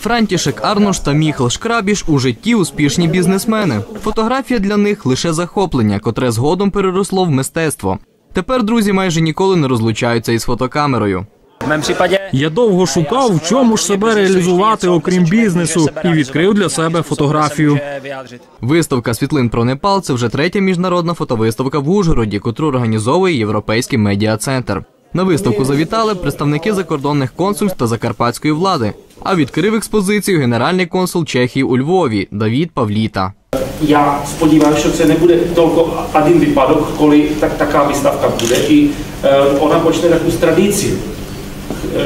Франтішек Арнош та Міхал Шкрабіш у житті успішні бізнесмени. Фотографія для них лише захоплення, котре згодом переросло в мистецтво. Тепер друзі майже ніколи не розлучаються із фотокамерою. Я довго шукав, в чому ж себе реалізувати, окрім бізнесу, і відкрив для себе фотографію. Виставка світлин про Непал це вже третя міжнародна фотовиставка в Ужгороді, котру організовує Європейський медіа-центр. На виставку завітали представники закордонних консульств та закарпатської влади. А відкрив експозицію генеральний консул Чехії у Львові Давід Павліта. Já spodívám, že це не буде толко один випадок, коли так, така виставка буде. І е, вона почне таку традицію,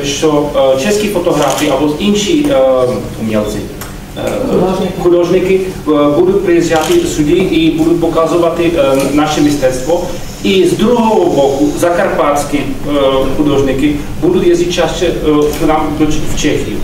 е, що е, чеські фотографи або інші е, умілці, е, художники е, будуть приїжджати сюди і будуть показувати наше мистецтво. І з другого боку закарпатські художники будуть їздити часто е, к нам до Ч- в Чехію.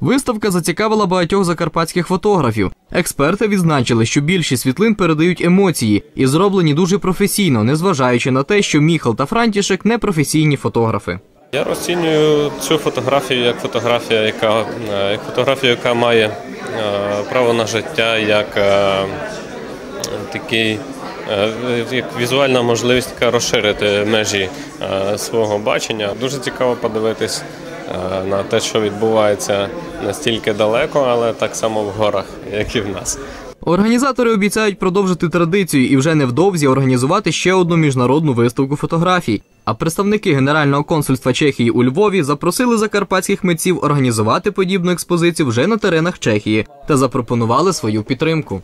Виставка зацікавила багатьох закарпатських фотографів. Експерти відзначили, що більшість світлин передають емоції і зроблені дуже професійно, незважаючи на те, що Міхал та Франтішек не професійні фотографи. Я розцінюю цю фотографію як фотографія, яка е, як фотографію, яка має е, право на життя, як е, такий. е, Як візуальна можливість розширити межі свого бачення. Дуже цікаво подивитись на те, що відбувається настільки далеко, але так само в горах, як і в нас. Організатори обіцяють продовжити традицію і вже невдовзі організувати ще одну міжнародну виставку фотографій. А представники Генерального консульства Чехії у Львові запросили закарпатських митців організувати подібну експозицію вже на теренах Чехії та запропонували свою підтримку.